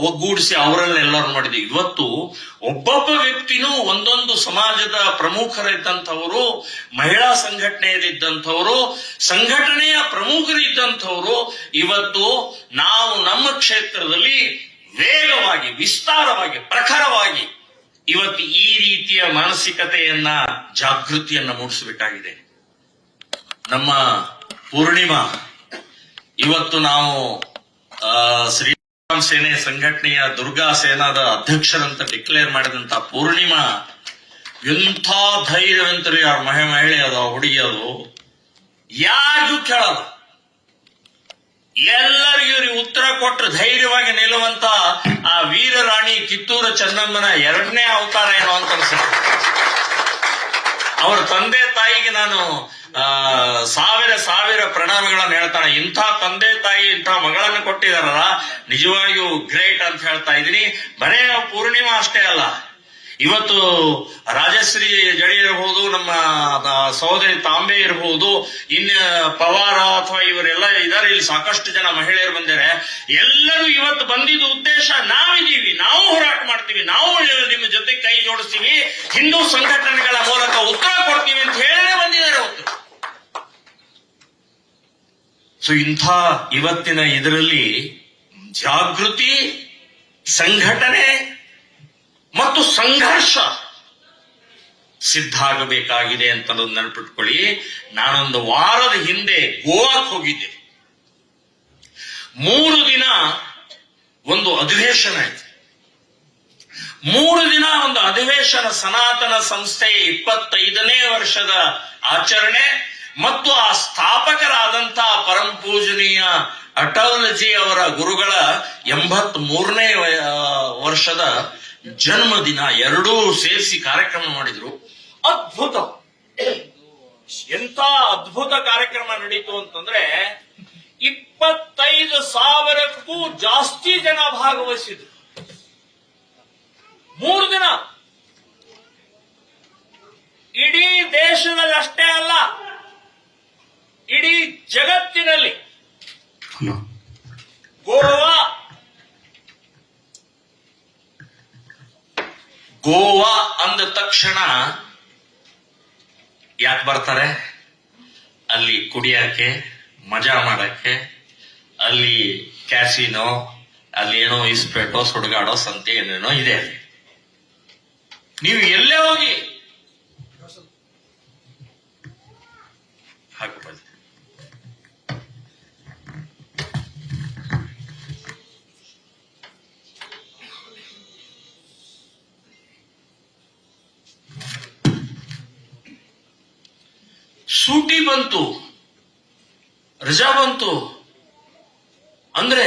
ಒಗ್ಗೂಡಿಸಿ ಅವರನ್ನೆಲ್ಲರೂ ಮಾಡಿದ್ವಿ. ಇವತ್ತು ಒಬ್ಬೊಬ್ಬ ವ್ಯಕ್ತಿನೂ ಒಂದೊಂದು ಸಮಾಜದ ಪ್ರಮುಖರಿದ್ದಂಥವರು ಮಹಿಳಾ ಸಂಘಟನೆಯಲ್ಲಿದ್ದಂಥವರು ಸಂಘಟನೆಯ ಪ್ರಮುಖರಿದ್ದಂಥವರು ಇವತ್ತು ನಾವು ನಮ್ಮ ಕ್ಷೇತ್ರದಲ್ಲಿ ವೇಗವಾಗಿ ವಿಸ್ತಾರವಾಗಿ ಪ್ರಖರವಾಗಿ ಇವತ್ತು ಈ ರೀತಿಯ ಮಾನಸಿಕತೆಯನ್ನ ಜಾಗೃತಿಯನ್ನ ಮೂಡಿಸಬೇಕಾಗಿದೆ ನಮ್ಮ ಪೂರ್ಣಿಮಾ ಇವತ್ತು ನಾವು ಆ, ಶ್ರೀರಾಮ್ ಸೇನೆ ಸಂಘಟನೆಯ ದುರ್ಗಾ ಸೇನಾದ ಅಧ್ಯಕ್ಷರಂತ ಡಿಕ್ಲೇರ್ ಮಾಡಿದಂತ ಪೂರ್ಣಿಮಾ ಎಂಥ ಧೈರ್ಯವಂತರು ಮಹಿ ಮಹಿಳೆ ಅದ ಹುಡುಗಿ ಅದು? ಯಾರಿಗೂ ಕೇಳಲ್ಲ. ಎಲ್ಲರಿಗೂ ಇವ್ರಿಗೆ ಉತ್ತರ ಕೊಟ್ಟು ಧೈರ್ಯವಾಗಿ ನಿಲ್ಲುವಂತ ಆ ವೀರರಾಣಿ ಕಿತ್ತೂರು ಚೆನ್ನಮ್ಮನ ಎರಡನೇ ಅವತಾರ ಏನೋ ಅಂತ ಅನ್ಸುತ್ತೆ. ಅವರ ತಂದೆ ತಾಯಿಗೆ ನಾನು ಆ, ಸಾವಿರ ಪ್ರಣಾಮಗಳನ್ನು ಹೇಳ್ತಾನೆ. ಇಂಥ ತಂದೆ ತಾಯಿ, ಇಂಥ ಮಗಳನ್ನು ಕೊಟ್ಟಿದಾರಲ್ಲ ನಿಜವಾಗಿಯೂ ಗ್ರೇಟ್ ಅಂತ ಹೇಳ್ತಾ ಇದ್ದೀನಿ. ಬರೇ ಪೂರ್ಣಿಮಾ ಅಷ್ಟೇ ಅಲ್ಲ. ಇವತ್ತು ರಾಜಶ್ರೀ ಜಡಿ ಇರಬಹುದು ನಮ್ಮ ಸಹೋದರಿ ತಾಂಬೆ ಇರಬಹುದು ಇನ್ನ ಪವಾರ ಅಥವಾ ಇವರೆಲ್ಲ ಇದಾರೆ, ಇಲ್ಲಿ ಸಾಕಷ್ಟು ಜನ ಮಹಿಳೆಯರು ಬಂದಿದ್ದಾರೆ. ಎಲ್ಲರೂ ಇವತ್ತು ಬಂದಿದ್ದ ಉದ್ದೇಶ ನಾವಿದ್ದೀವಿ. ನಾವು ಹೋರಾಟ ಮಾಡ್ತೀವಿ. ನಾವು ನಿಮ್ಮ ಜೊತೆ ಕೈ ಜೋಡಿಸ್ತೀವಿ. ಹಿಂದೂ ಸಂಘಟನೆಗಳ ಮೂಲಕ ಉತ್ತರ ಕೊಡ್ತೀವಿ ಅಂತ ಹೇಳೇ ಬಂದಿದ್ದಾರೆ ಅವತ್ತು ಸೊ ಇಂಥ ಇವತ್ತಿನ ಇದರಲ್ಲಿ ಜಾಗೃತಿ, ಸಂಘಟನೆ ಮತ್ತು ಸಂಘರ್ಷ ಸಿದ್ಧ ಆಗಬೇಕಾಗಿದೆ ಅಂತ ನೆನಪಿಟ್ಕೊಳ್ಳಿ. ನಾನೊಂದು ವಾರದ ಹಿಂದೆ ಗೋವಾಕ್ ಹೋಗಿದ್ದೆ. ಮೂರು ದಿನ ಒಂದು ಅಧಿವೇಶನ ಆಯ್ತು. ಮೂರು ದಿನ ಒಂದು ಅಧಿವೇಶನ ಸನಾತನ ಸಂಸ್ಥೆಯ ಇಪ್ಪತ್ತೈದನೇ ವರ್ಷದ ಆಚರಣೆ. ಮತ್ತು ಆ ಸ್ಥಾಪಕರಾದಂತಹ ಪರಂ ಪೂಜನೀಯ ಅಟಲ್ಜಿ ಅವರ ಗುರುಗಳ ಎಂಬತ್ ಮೂರನೇ ವರ್ಷದ ಜನ್ಮದಿನ ಎರಡೂ ಸೇರಿಸಿ ಕಾರ್ಯಕ್ರಮ ಮಾಡಿದ್ರು. ಅದ್ಭುತ! ಎಂತ ಅದ್ಭುತ ಕಾರ್ಯಕ್ರಮ ನಡೀತು ಅಂತಂದ್ರೆ ಇಪ್ಪತ್ತೈದು ಸಾವಿರಕ್ಕೂ ಜಾಸ್ತಿ ಜನ ಭಾಗವಹಿಸಿದ್ರು. ಮೂರು ದಿನ. ಇಡೀ ದೇಶದಲ್ಲಿ ಅಷ್ಟೇ ಅಲ್ಲ. ಇಡೀ ಜಗತ್ತಿನಲ್ಲಿ ಗೋವಾ. ಗೋವಾ ಅಂದ ತಕ್ಷಣ ಯಾಕೆ ಬರ್ತಾರೆ? ಅಲ್ಲಿ ಕುಡಿಯಕ್ಕೆ ಮಜಾ ಮಾಡಕ್ಕೆ ಅಲ್ಲಿ ಕ್ಯಾಸಿನೋ ಅಲ್ಲಿ ಏನೋ ಇಸ್ಪೇಟೋ ಸುಡುಗಾಡೋ ಸಂತೆ ಏನೇನೋ ಇದೆ ಅಲ್ಲಿ. ನೀವು ಎಲ್ಲೇ ಹೋಗಿ? ಹಾಕು ಸೂಟಿ ಬಂತು, ರಜಾ ಬಂತು. ಅಂದ್ರೆ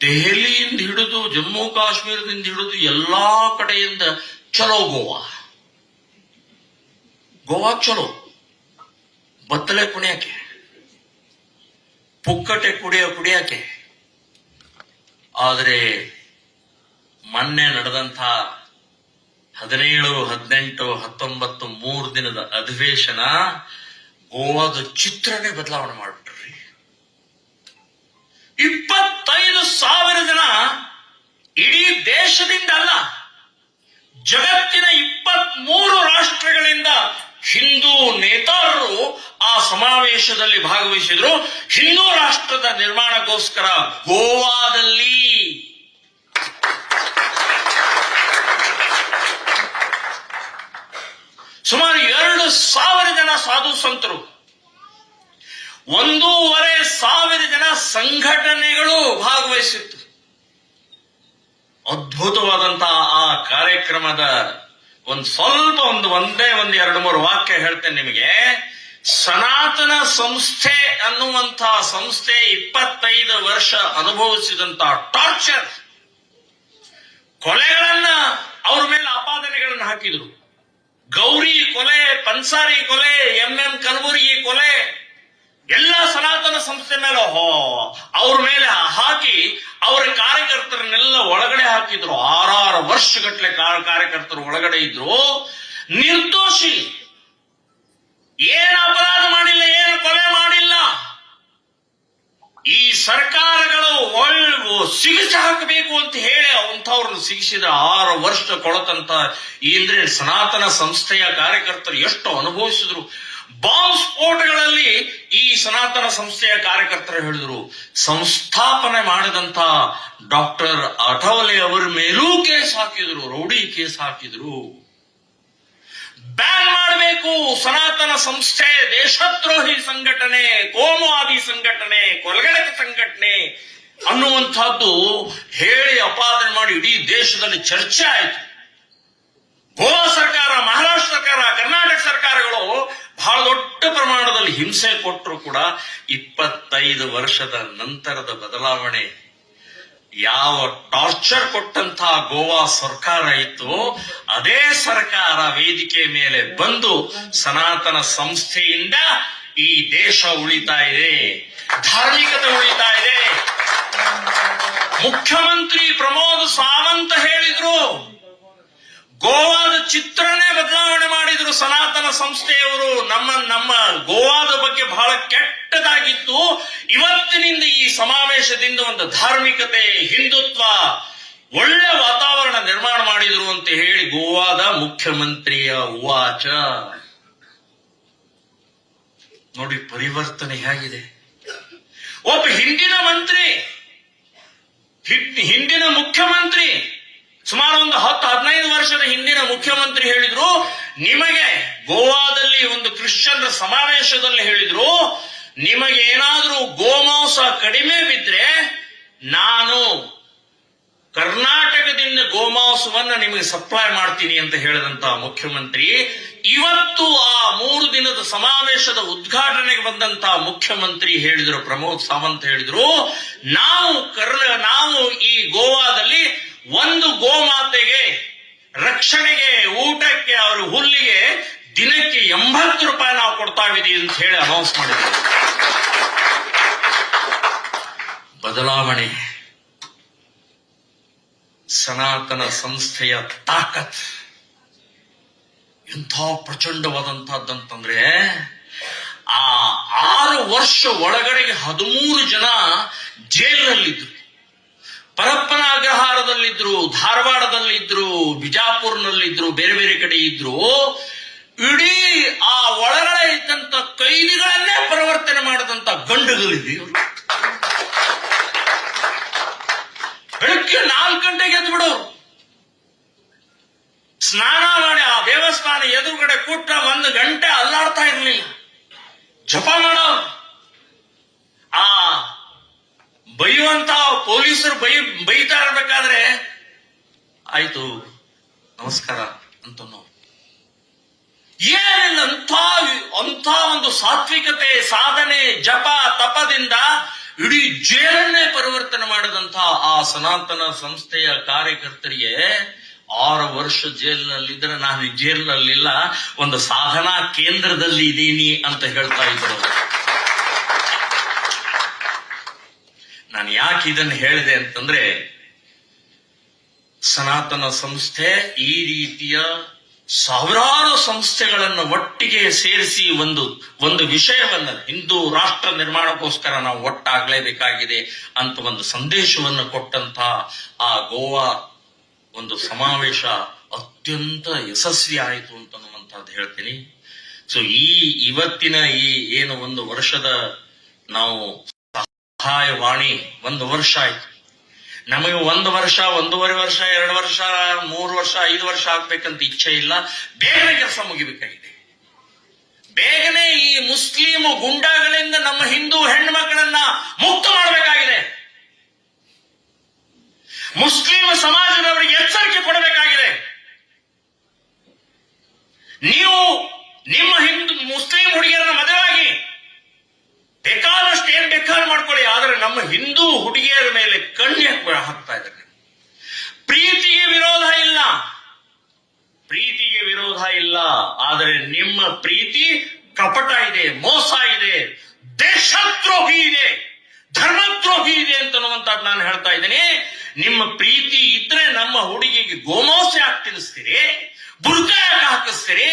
ದೆಹಲಿಯಿಂದ ಹಿಡಿದು, ಜಮ್ಮು ಕಾಶ್ಮೀರದಿಂದ ಹಿಡಿದು ಎಲ್ಲಾ ಕಡೆಯಿಂದ ಚಲೋ ಗೋವಾ. ಗೋವಾ ಚಲೋ. ಬತ್ತಲೆ ಕುಣಿಯಕ್ಕೆ ಪುಕ್ಕಟೆ ಕುಡಿಯ ಕುಡಿಯಕ್ಕೆ ಆದರೆ ಮೊನ್ನೆ ನಡೆದಂಥ ಹದಿನೇಳು, ಹದಿನೆಂಟು, ಹತ್ತೊಂಬತ್ತು, ಮೂರು ದಿನದ ಅಧಿವೇಶನ ಗೋವಾದ ಚಿತ್ರನೇ ಬದಲಾವಣೆ ಮಾಡ್ಬಿಟ್ರಿ. ಇಪ್ಪತ್ತೈದು ಸಾವಿರ ಜನ ಇಡೀ ದೇಶದಿಂದ ಅಲ್ಲ, ಜಗತ್ತಿನ ಇಪ್ಪತ್ತ್ ಮೂರು ರಾಷ್ಟ್ರಗಳಿಂದ ಹಿಂದೂ ನೇತಾರರು ಆ ಸಮಾವೇಶದಲ್ಲಿ ಭಾಗವಹಿಸಿದ್ರು. ಹಿಂದೂ ರಾಷ್ಟ್ರದ ನಿರ್ಮಾಣಕ್ಕೋಸ್ಕರ ಗೋವಾದಲ್ಲಿ. ಸುಮಾರು ಸಾವಿರ ಜನ ಸಾಧು ಸಂತರು. ಒಂದೂವರೆ ಸಾವಿರ ಜನ ಸಂಘಟನೆಗಳು ಭಾಗವಹಿಸಿತ್ತು. ಅದ್ಭುತವಾದಂತಹ ಆ ಕಾರ್ಯಕ್ರಮದ ಒಂದು ಸ್ವಲ್ಪ ಒಂದು ಒಂದೇ ಒಂದು ಎರಡು ಮೂರು ವಾಕ್ಯ ಹೇಳ್ತೇನೆ ನಿಮಗೆ. ಸನಾತನ ಸಂಸ್ಥೆ ಅನ್ನುವಂತಹ ಸಂಸ್ಥೆ ಇಪ್ಪತ್ತೈದು ವರ್ಷ ಅನುಭವಿಸಿದಂತಹ ಟಾರ್ಚರ್ ಕೊಲೆಗಳನ್ನ ಅವ್ರ ಮೇಲೆ ಆಪಾದನೆಗಳನ್ನು ಹಾಕಿದ್ರು. ಪನ್ಸಾರಿ ಕೊಲೆ, ಎಂ ಎಂ ಕಲಬುರ್ಗಿ ಕೊಲೆ, ಎಲ್ಲ ಸನಾತನ ಸಂಸ್ಥೆ ಮೇಲೆ ಹೋ- ಅವ್ರ ಮೇಲೆ ಹಾಕಿ ಅವರ ಕಾರ್ಯಕರ್ತರನ್ನೆಲ್ಲ ಒಳಗಡೆ ಹಾಕಿದ್ರು. ಆರಾರು ವರ್ಷಗಟ್ಟಲೆ ಕಾರ್ಯಕರ್ತರು ಒಳಗಡೆ ಇದ್ರು. ನಿರ್ದೋಷಿ. ಏನು ಅಪರಾಧ ಮಾಡಿಲ್ಲ, ಏನು ಕೊಲೆ ಮಾಡಿಲ್ಲ. ಈ ಸರ್ಕಾರಗಳು ಒಳ್ಳು ಸಿಗಿಸಿ ಹಾಕಬೇಕು ಅಂತ ಹೇಳಿ ಅಂಥವ್ರನ್ನ ಸಿಗಿಸಿದ ಆರು ವರ್ಷ ಕೊಳತಂತ ಅಂದ್ರೆ ಸನಾತನ ಸಂಸ್ಥೆಯ ಕಾರ್ಯಕರ್ತರು ಎಷ್ಟು ಅನುಭವಿಸಿದ್ರು. ಬಾಂಬ್ ಸ್ಫೋಟಗಳಲ್ಲಿ ಈ ಸನಾತನ ಸಂಸ್ಥೆಯ ಕಾರ್ಯಕರ್ತರು ಹೇಳಿದ್ರು, ಸಂಸ್ಥಾಪನೆ ಮಾಡಿದಂತ ಡಾಕ್ಟರ್ ಅಠವಲೆ ಅವರ ಮೇಲೂ ಕೇಸ್ ಹಾಕಿದ್ರು, ರೌಡಿ ಕೇಸ್ ಹಾಕಿದ್ರು. ಬ್ಯಾನ್ ಮಾಡಬೇಕು, ಸನಾತನ ಸಂಸ್ಥೆ ದೇಶದ್ರೋಹಿ ಸಂಘಟನೆ, ಕೋಮುವಾದಿ ಸಂಘಟನೆ ಕೊಲಗಡಕ ಸಂಘಟನೆ ಅನ್ನುವಂಥದ್ದು ಹೇಳಿ ಅಪಾದನೆ ಮಾಡಿ ಇಡೀ ದೇಶದಲ್ಲಿ ಚರ್ಚೆ ಆಯಿತು. ಗೋವಾ ಸರ್ಕಾರ, ಮಹಾರಾಷ್ಟ್ರ ಸರ್ಕಾರ, ಕರ್ನಾಟಕ ಸರ್ಕಾರಗಳು ಬಹಳ ದೊಡ್ಡ ಪ್ರಮಾಣದಲ್ಲಿ ಹಿಂಸೆ ಕೊಟ್ಟರು ಕೂಡ ಇಪ್ಪತ್ತೈದು ವರ್ಷದ ನಂತರದ ಬದಲಾವಣೆ. ಯಾವ ಟಾರ್ಚರ್ ಕೊಟ್ಟಂತ ಗೋವಾ ಸರ್ಕಾರ ಇತ್ತು, ಅದೇ ಸರ್ಕಾರ ವೇದಿಕೆ ಮೇಲೆ ಬಂದು ಸನಾತನ ಸಂಸ್ಥೆಯಿಂದ ಈ ದೇಶ ಉಳಿತಾ ಇದೆ, ಧಾರ್ಮಿಕತೆ ಉಳಿತಾ ಇದೆ. ಮುಖ್ಯಮಂತ್ರಿ ಪ್ರಮೋದ್ ಸಾವಂತ್ ಹೇಳಿದ್ರು. ಗೋವಾದ ಚಿತ್ರನೇ ಬದಲಾವಣೆ ಮಾಡಿದ್ರು ಸನಾತನ ಸಂಸ್ಥೆಯವರು. ನಮ್ಮ ನಮ್ಮ ಗೋವಾದ ಬಗ್ಗೆ ಬಹಳ ಕೆಟ್ಟದಾಗಿತ್ತು. ಇವತ್ತಿನಿಂದ ಈ ಸಮಾವೇಶದಿಂದ ಒಂದು ಧಾರ್ಮಿಕತೆ, ಹಿಂದುತ್ವ, ಒಳ್ಳೆ ವಾತಾವರಣ ನಿರ್ಮಾಣ ಮಾಡಿದ್ರು ಅಂತ ಹೇಳಿ ಗೋವಾದ ಮುಖ್ಯಮಂತ್ರಿಯ ಉವಾಚ. ನೋಡಿ ಪರಿವರ್ತನೆ ಹೇಗಿದೆ. ಒಬ್ಬ ಹಿಂದಿನ ಮಂತ್ರಿ ಹಿಂದಿನ ಮುಖ್ಯಮಂತ್ರಿ ಸುಮಾರು ಒಂದು ಹತ್ತು, ಹದಿನೈದು ವರ್ಷದ ಹಿಂದಿನ ಮುಖ್ಯಮಂತ್ರಿ ಹೇಳಿದ್ರು, ನಿಮಗೆ ಗೋವಾದಲ್ಲಿ ಒಂದು ಕ್ರಿಶ್ಚಿಯನ್ರ ಸಮಾವೇಶದಲ್ಲಿ ಹೇಳಿದ್ರು, ನಿಮಗೆ ಏನಾದರೂ ಗೋಮಾಂಸ ಕಡಿಮೆ ಬಿದ್ರೆ ನಾನು ಕರ್ನಾಟಕದಿಂದ ಗೋಮಾಂಸವನ್ನ ನಿಮಗೆ ಸಪ್ಲೈ ಮಾಡ್ತೀನಿ ಅಂತ ಹೇಳಿದಂತ ಮುಖ್ಯಮಂತ್ರಿ, ಇವತ್ತು ಆ ಮೂರು ದಿನದ ಸಮಾವೇಶದ ಉದ್ಘಾಟನೆಗೆ ಬಂದಂತ ಮುಖ್ಯಮಂತ್ರಿ ಹೇಳಿದ್ರು, ಪ್ರಮೋದ್ ಸಾವಂತ್ ಹೇಳಿದ್ರು, ನಾವು ಕರ್ನ, ನಾವು ಈ ಗೋವಾದಲ್ಲಿ ಒಂದು ಗೋಮಾತೆಗೆ ರಕ್ಷಣೆಗೆ, ಊಟಕ್ಕೆ, ಅವರ ಹುಲ್ಲಿಗೆ ದಿನಕ್ಕೆ ಎಂಬತ್ತು ರೂಪಾಯಿ ನಾವು ಕೊಡ್ತಾ ಇದೀವಿ ಅಂತ ಹೇಳಿ ಅನೌನ್ಸ್ ಮಾಡಿದ್ರು. ಬದಲಾವಣೆ. ಸನಾತನ ಸಂಸ್ಥೆಯ ತಾಕತ್. ಎಂಥ ಪ್ರಚಂಡವಾದಂತಹದ್ದಂತಂದ್ರೆ ಆ ಆರು ವರ್ಷ ಒಳಗಡೆಗೆ ಹದಿಮೂರು ಜನ ಜೈಲಿನಲ್ಲಿದ್ರು ಪರಪ್ಪನ ಅಗ್ರಹಾರದಲ್ಲಿದ್ರು, ಧಾರವಾಡದಲ್ಲಿದ್ರು, ಬಿಜಾಪುರ್ನಲ್ಲಿದ್ರು, ಬೇರೆ ಬೇರೆ ಕಡೆ ಇದ್ರು. ಇಡೀ ಆ ಒಳಗಡೆ ಇದ್ದಂತ ಕೈದಿಗಳನ್ನೇ ಪರಿವರ್ತನೆ ಮಾಡಿದಂತ ಗಂಡುಗಳಿದೆ ಇವರು ಬೆಳಗ್ಗೆ ನಾಲ್ಕು ಗಂಟೆಗೆ ಎದ್ದು ಬಿಡೋರು ಸ್ನಾನ ಮಾಡಿ ಆ ದೇವಸ್ಥಾನ ಎದುರುಗಡೆ ಕೂಟ ಒಂದು ಗಂಟೆ ಅಲ್ಲಾಡ್ತಾ ಇರ್ಲಿಲ್ಲ. ಜಪ ಮಾಡೋರು. ಆ ಬೈಯುವಂತ ಪೊಲೀಸರು ಬೈ, ಬೈತಾ ಇರಬೇಕಾದ್ರೆ, ಆಯ್ತು, ನಮಸ್ಕಾರ ಅಂತ ಏನಿಲ್ಲ, ಅಂಥ ಅಂಥ ಒಂದು ಸಾತ್ವಿಕತೆ, ಸಾಧನೆ, ಜಪ, ತಪದಿಂದ ಜೇಲನ್ನೇ ಪರಿವರ್ತನೆ ಮಾಡಿದಂತಹ ಆ ಸನಾತನ ಸಂಸ್ಥೆಯ ಕಾರ್ಯಕರ್ತರಿಗೆ ಆರು ವರ್ಷ ಜೈಲಿನಲ್ಲಿದ್ರೆ ನಾನು ಜೈಲಿನಲ್ಲಿಲ್ಲ, ಒಂದು ಸಾಧನಾ ಕೇಂದ್ರದಲ್ಲಿ ಇದ್ದೀನಿ ಅಂತ ಹೇಳ್ತಾ ಇದ್ರು ನಾನು ಯಾಕೆ ಇದನ್ನು ಹೇಳಿದೆ ಅಂತಂದ್ರೆ, ಸನಾತನ ಸಂಸ್ಥೆ ಈ ರೀತಿಯ ಸಾವಿರಾರು ಸಂಸ್ಥೆಗಳನ್ನು ಒಟ್ಟಿಗೆ ಸೇರಿಸಿ ಒಂದು ಒಂದು ವಿಷಯವನ್ನ ಹಿಂದೂ ರಾಷ್ಟ್ರ ನಿರ್ಮಾಣಕ್ಕೋಸ್ಕರ ನಾವು ಒಟ್ಟಾಗಲೇಬೇಕಾಗಿದೆ ಅಂತ ಒಂದು ಸಂದೇಶವನ್ನು ಕೊಟ್ಟಂತ ಆ ಗೋವಾ ಒಂದು ಸಮಾವೇಶ ಅತ್ಯಂತ ಯಶಸ್ವಿ ಆಯಿತು ಅಂತನ್ನುವಂಥದ್ದು ಹೇಳ್ತೀನಿ. ಸೊ ಈ ಇವತ್ತಿನ ಈ ಏನು ಒಂದು ವರ್ಷದ ನಾವು ಸಹಾಯವಾಣಿ ಒಂದು ವರ್ಷ ಆಯ್ತು. ನಮಗೆ ಒಂದು ವರ್ಷ, ಒಂದೂವರೆ ವರ್ಷ, ಎರಡು ವರ್ಷ, ಮೂರು ವರ್ಷ, ಐದು ವರ್ಷ ಆಗ್ಬೇಕಂತ ಇಚ್ಛೆ ಇಲ್ಲ. ಬೇಗನೆ ಕೆಲಸ ಮುಗಿಬೇಕಾಗಿದೆ. ಬೇಗನೆ ಈ ಮುಸ್ಲಿಂ ಗುಂಡಾಗಳಿಂದ ನಮ್ಮ ಹಿಂದೂ ಹೆಣ್ಮಕ್ಕಳನ್ನ ಮುಕ್ತ ಮಾಡಬೇಕಾಗಿದೆ. ಮುಸ್ಲಿಂ ಸಮಾಜದವರಿಗೆ ಎಚ್ಚರಿಕೆ ಕೊಡಬೇಕಾಗಿದೆ. ನೀವು ನಿಮ್ಮ ಹಿಂದೂ ಮುಸ್ಲಿಂ ಹುಡುಗಿಯರನ್ನ ಮದುವೆಯಾಗಿ ಬೇಕಾದಷ್ಟು ಏನ್ ಬೇಕಾದ್ರೂ ಮಾಡ್ಕೊಳ್ಳಿ, ಆದ್ರೆ ನಮ್ಮ ಹಿಂದೂ ಹುಡುಗಿಯರ ಮೇಲೆ ಕಣ್ಣು ಹಾಕ್ತಾ ಇದ್ದಾರೆ ಪ್ರೀತಿಗೆ ವಿರೋಧ ಇಲ್ಲ. ಪ್ರೀತಿಗೆ ವಿರೋಧ ಇಲ್ಲ, ಆದರೆ ನಿಮ್ಮ ಪ್ರೀತಿ ಕಪಟ ಇದೆ, ಮೋಸ ಇದೆ, ದೇಶದ್ರೋಹಿ ಇದೆ, ಧರ್ಮದ್ರೋಹಿ ಇದೆ ಅಂತ ಅಂತನ್ನುವಂತದ್ದು ನಾನು ಹೇಳ್ತಾ ಇದ್ದೀನಿ. ನಿಮ್ಮ ಪ್ರೀತಿ ಇದ್ರೆ ನಮ್ಮ ಹುಡುಗಿಗೆ ಗೋಮಾಂಸ ಹಾಕಿ ತಿನ್ನಿಸ್ತೀರಿ? ಬುರ್ಕ ಹಾಕಿಸ್ತೀರಿ?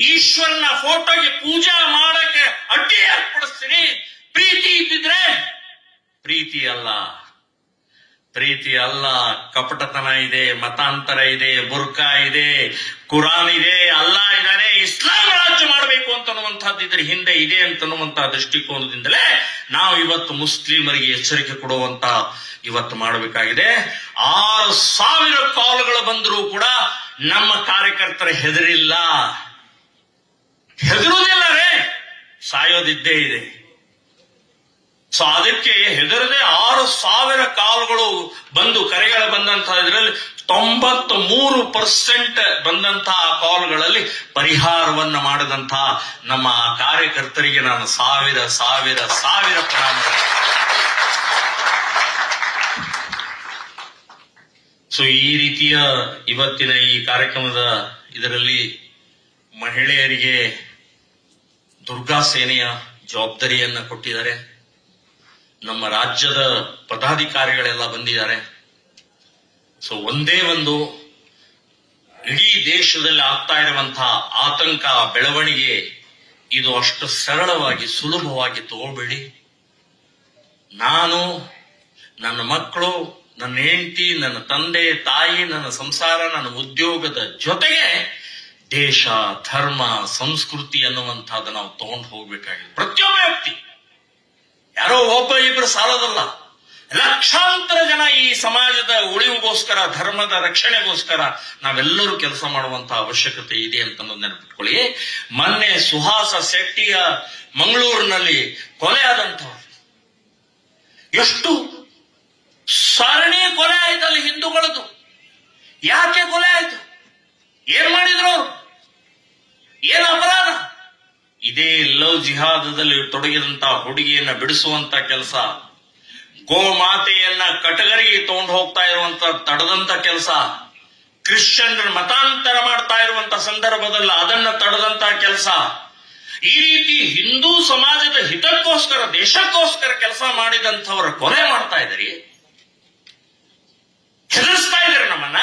ಈಶ್ವರನ ಫೋಟೋಗೆ ಪೂಜಾ ಮಾಡಕ್ಕೆ ಅಡ್ಡಿ ಏರ್ಪಡಿಸ್ತೀನಿ. ಪ್ರೀತಿ ಇದ್ದಿದ್ರೆ ಪ್ರೀತಿ ಅಲ್ಲ. ಪ್ರೀತಿ ಅಲ್ಲ. ಕಪಟತನ ಇದೆ, ಮತಾಂತರ ಇದೆ ಬುರ್ಕಾ ಇದೆ, ಕುರಾನ್ ಇದೆ, ಅಲ್ಲ ಇದ್ದಾನೆ ಇಸ್ಲಾಂ ರಾಜ್ಯ ಮಾಡಬೇಕು ಅಂತನ್ನುವಂತಹದ್ದು ಇದ್ರ ಹಿಂದೆ ಇದೆ ಅಂತನ್ನುವಂತಹ ದೃಷ್ಟಿಕೋನದಿಂದಲೇ ನಾವು ಇವತ್ತು ಮುಸ್ಲಿಮರಿಗೆ ಎಚ್ಚರಿಕೆ ಕೊಡುವಂತ ಇವತ್ತು ಮಾಡಬೇಕಾಗಿದೆ. ಆರು ಸಾವಿರ ಕಾಲುಗಳು ಬಂದರೂ ಕೂಡ ನಮ್ಮ ಕಾರ್ಯಕರ್ತರ ಹೆದರಿಲ್ಲ. ಹೆದರುವುದಿಲ್ಲ ರೇ. ಸಾಯೋದಿದ್ದೇ ಇದೆ. ಸೊ ಅದಕ್ಕೆ ಹೆದರದೆ ಆರು ಸಾವಿರ ಕಾಲ್ಗಳು ಬಂದು ಕರೆಗಳು ಬಂದಂತಹ ಇದರಲ್ಲಿ ತೊಂಬತ್ತು ಮೂರು ಪರ್ಸೆಂಟ್ ಬಂದಂತಹ ಕಾಲ್ಗಳಲ್ಲಿ ಪರಿಹಾರವನ್ನ ಮಾಡಿದಂತಹ ನಮ್ಮ ಕಾರ್ಯಕರ್ತರಿಗೆ ನಾನು ಸಾವಿರ ಸಾವಿರ ಸಾವಿರ ಪ್ರಣಾಮ. ಸೊ ಈ ರೀತಿಯ ಇವತ್ತಿನ ಈ ಕಾರ್ಯಕ್ರಮದ ಇದರಲ್ಲಿ ಮಹಿಳೆಯರಿಗೆ ದುರ್ಗಾ ಸೇನೆಯ ಜವಾಬ್ದಾರಿಯನ್ನ ಕೊಟ್ಟಿದ್ದಾರೆ. ನಮ್ಮ ರಾಜ್ಯದ ಪದಾಧಿಕಾರಿಗಳೆಲ್ಲ ಬಂದಿದ್ದಾರೆ. ಸೊ ಒಂದೇ ಒಂದು ಇಡೀ ದೇಶದಲ್ಲಿ ಆಗ್ತಾ ಇರುವಂತಹ ಆತಂಕ, ಬೆಳವಣಿಗೆ ಇದು ಅಷ್ಟು ಸರಳವಾಗಿ, ಸುಲಭವಾಗಿ ತಗೋಬೇಡಿ. ನಾನು, ನನ್ನ ಮಕ್ಕಳು, ನನ್ನ ಹೆಂಡತಿ, ನನ್ನ ತಂದೆ, ತಾಯಿ, ನನ್ನ ಸಂಸಾರ, ನನ್ನ ಉದ್ಯೋಗದ ಜೊತೆಗೆ ದೇಶ, ಧರ್ಮ, ಸಂಸ್ಕೃತಿ ಅನ್ನುವಂಥದ್ದು ನಾವು ತಗೊಂಡು ಹೋಗ್ಬೇಕಾಗಿದೆ. ಪ್ರತಿಯೊಬ್ಬ ವ್ಯಕ್ತಿ. ಯಾರೋ ಒಬ್ಬ ಇಬ್ಬರು ಸಾಲದಲ್ಲ. ಲಕ್ಷಾಂತರ ಜನ ಈ ಸಮಾಜದ ಉಳಿವಿಗೋಸ್ಕರ, ಧರ್ಮದ ರಕ್ಷಣೆಗೋಸ್ಕರ ನಾವೆಲ್ಲರೂ ಕೆಲಸ ಮಾಡುವಂತಹ ಅವಶ್ಯಕತೆ ಇದೆ ಅಂತ ನೆನಪಿಟ್ಕೊಳ್ಳಿ. ಮೊನ್ನೆ ಸುಹಾಸ ಶೆಟ್ಟಿಯ ಮಂಗಳೂರಿನಲ್ಲಿ ಕೊಲೆ ಎಷ್ಟು ಸರಣಿ ಕೊಲೆ ಆಯ್ತು ಅಲ್ಲಿ ಹಿಂದೂಗಳದ್ದು. ಯಾಕೆ ಕೊಲೆ ಆಯ್ತು? ಏನ್ ಮಾಡಿದ್ರು ಅವರು? ಇದೇ ಲವ್ ಜಿಹಾದದಲ್ಲಿ ತೊಡಗಿದಂತ ಹುಡುಗಿಯನ್ನ ಬಿಡಿಸುವಂತ ಕೆಲಸ, ಗೋಮಾತೆಯನ್ನ ಕಟಗರಿಗೆ ತಗೊಂಡು ಹೋಗ್ತಾ ಇರುವಂತ ತಡದಂತ ಕೆಲಸ ಕ್ರಿಶ್ಚಿಯನ್ ಮತಾಂತರ ಮಾಡ್ತಾ ಇರುವಂತ ಸಂದರ್ಭದಲ್ಲಿ ಅದನ್ನ ತಡೆದಂತ ಕೆಲಸ, ಈ ರೀತಿ ಹಿಂದೂ ಸಮಾಜದ ಹಿತಕ್ಕೋಸ್ಕರ, ದೇಶಕ್ಕೋಸ್ಕರ ಕೆಲಸ ಮಾಡಿದಂಥವರ ಕೊಲೆ ಮಾಡ್ತಾ ಇದ್ರಿ ಹೆದರ್ಸ್ತಾ ಇದ್ರಿ ನಮ್ಮನ್ನ.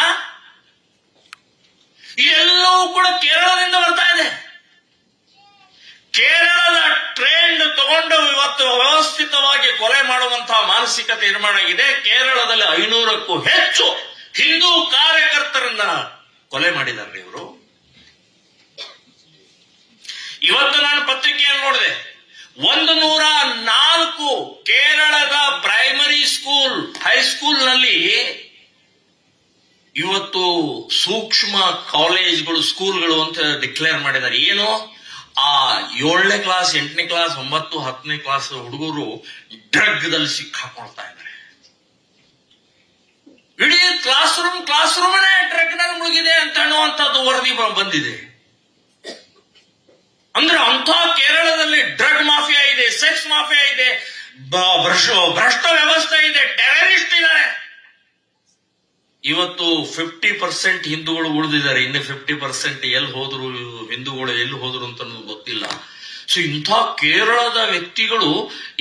ಇದೆಲ್ಲವೂ ಕೂಡ ಕೇರಳದಿಂದ ಕೇರಳದ ಟ್ರೆಂಡ್ ತಗೊಂಡು ಇವತ್ತು ವ್ಯವಸ್ಥಿತವಾಗಿ ಕೊಲೆ ಮಾಡುವಂತಹ ಮಾನಸಿಕತೆ ನಿರ್ಮಾಣ ಆಗಿದೆ ಕೇರಳದಲ್ಲಿ ಐನೂರಕ್ಕೂ ಹೆಚ್ಚು ಹಿಂದೂ ಕಾರ್ಯಕರ್ತರನ್ನ ಕೊಲೆ ಮಾಡಿದ್ದಾರೆ ಇವರು. ಇವತ್ತು ನಾನು ಪತ್ರಿಕೆಯನ್ನು ನೋಡಿದೆ. ಒಂದು ನೂರ ನಾಲ್ಕು ಕೇರಳದ ಪ್ರೈಮರಿ ಸ್ಕೂಲ್ ಹೈಸ್ಕೂಲ್ನಲ್ಲಿ ಇವತ್ತು ಸೂಕ್ಷ್ಮ ಕಾಲೇಜ್ಗಳು ಸ್ಕೂಲ್ಗಳು ಅಂತ ಡಿಕ್ಲೇರ್ ಮಾಡಿದ್ದಾರೆ. ಏನು? ಆ ಏಳನೇ ಕ್ಲಾಸ್ ಎಂಟನೇ ಕ್ಲಾಸ್ ಒಂಬತ್ತು, ಹತ್ತನೇ ಕ್ಲಾಸ್ ಹುಡುಗರು ಡ್ರಗ್ ದಲ್ಲಿ ಸಿಕ್ಕಾಕೊಳ್ತಾ ಇದ್ದಾರೆ ಇಡೀ ಕ್ಲಾಸ್ ರೂಮ್ ಕ್ಲಾಸ್ ಡ್ರಗ್ನಲ್ಲಿ ಮುಳುಗಿದೆ ಅಂತ ಅನ್ನುವಂಥದ್ದು ವರದಿ ಬಂದಿದೆ. ಅಂದ್ರೆ ಅಂಥ ಕೇರಳದಲ್ಲಿ ಡ್ರಗ್ ಮಾಫಿಯಾ ಇದೆ ಸೆಕ್ಸ್ ಮಾಫಿಯಾ ಇದೆ ಭ್ರಷ್ಟ ವ್ಯವಸ್ಥೆ ಇದೆ ಇದ್ದಾರೆ ಇವತ್ತು ಫಿಫ್ಟಿ ಪರ್ಸೆಂಟ್ ಹಿಂದೂಗಳು ಉಳಿದಿದ್ದಾರೆ. ಇನ್ನು ಫಿಫ್ಟಿ ಪರ್ಸೆಂಟ್ ಎಲ್ಲಿ ಹೋದ್ರು, ಹಿಂದೂಗಳು ಎಲ್ಲಿ ಹೋದ್ರು ಅಂತ ಗೊತ್ತಿಲ್ಲ. ಸೊ ಇಂಥ ಕೇರಳದ ವ್ಯಕ್ತಿಗಳು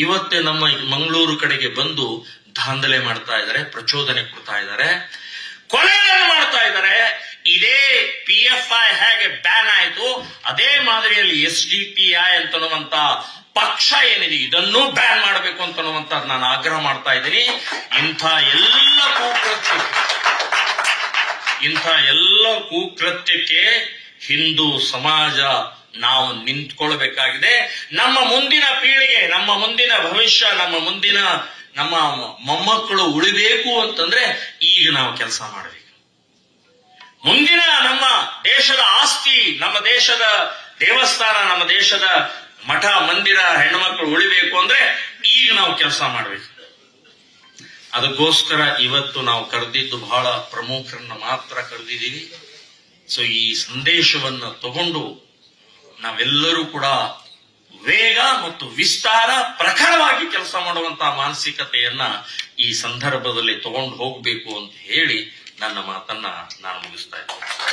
ಇವತ್ತೇ ನಮ್ಮ ಮಂಗಳೂರು ಕಡೆಗೆ ಬಂದು ದಾಂಧಲೆ ಮಾಡ್ತಾ ಇದ್ದಾರೆ, ಪ್ರಚೋದನೆ ಕೊಡ್ತಾ ಇದ್ದಾರೆ ಕೊಲೆ ಮಾಡ್ತಾ ಇದ್ದಾರೆ. ಇದೇ ಪಿ ಎಫ್ ಐ ಹೇಗೆ ಬ್ಯಾನ್ ಆಯಿತು, ಅದೇ ಮಾದರಿಯಲ್ಲಿ ಎಸ್ ಡಿ ಪಿ ಐ ಅಂತನ್ನುವಂತ ಪಕ್ಷ ಏನಿದೆ, ಇದನ್ನೂ ಬ್ಯಾನ್ ಮಾಡಬೇಕು ಅಂತನ್ನುವಂತ ನಾನು ಆಗ್ರಹ ಮಾಡ್ತಾ ಇದ್ದೀನಿ. ಇಂಥ ಎಲ್ಲ ಇಂಥ ಎಲ್ಲ ಕುಕೃತ್ಯಕ್ಕೆ ಹಿಂದೂ ಸಮಾಜ ನಾವು ನಿಂತ್ಕೊಳ್ಬೇಕಾಗಿದೆ. ನಮ್ಮ ಮುಂದಿನ ಪೀಳಿಗೆ, ನಮ್ಮ ಮುಂದಿನ ಭವಿಷ್ಯ, ನಮ್ಮ ಮುಂದಿನ ನಮ್ಮ ಮೊಮ್ಮಕ್ಕಳು ಉಳಿಬೇಕು ಅಂತಂದ್ರೆ ಈಗ ನಾವು ಕೆಲಸ ಮಾಡಬೇಕು. ಮುಂದಿನ ನಮ್ಮ ದೇಶದ ಆಸ್ತಿ, ನಮ್ಮ ದೇಶದ ದೇವಸ್ಥಾನ, ನಮ್ಮ ದೇಶದ ಮಠ, ಮಂದಿರ ಹೆಣ್ಮಕ್ಳು ಉಳಿಬೇಕು ಅಂದ್ರೆ ಈಗ ನಾವು ಕೆಲಸ ಮಾಡಬೇಕು. ಅದಕ್ಕೋಸ್ಕರ ಇವತ್ತು ನಾವು ಕರೆದಿದ್ದು ಬಹಳ ಪ್ರಮುಖರನ್ನ ಮಾತ್ರ ಕರೆದಿದ್ದೀವಿ. ಸೊ ಈ ಸಂದೇಶವನ್ನ ತಗೊಂಡು ನಾವೆಲ್ಲರೂ ಕೂಡ ವೇಗ ಮತ್ತು ವಿಸ್ತಾರ ಪ್ರಖರವಾಗಿ ಕೆಲಸ ಮಾಡುವಂತಹ ಮಾನಸಿಕತೆಯನ್ನ ಈ ಸಂದರ್ಭದಲ್ಲಿ ತಗೊಂಡು ಹೋಗಬೇಕು ಅಂತ ಹೇಳಿ ನನ್ನ ಮಾತನ್ನ ನಾನು ಮುಗಿಸ್ತಾ ಇದ್ದೇನೆ.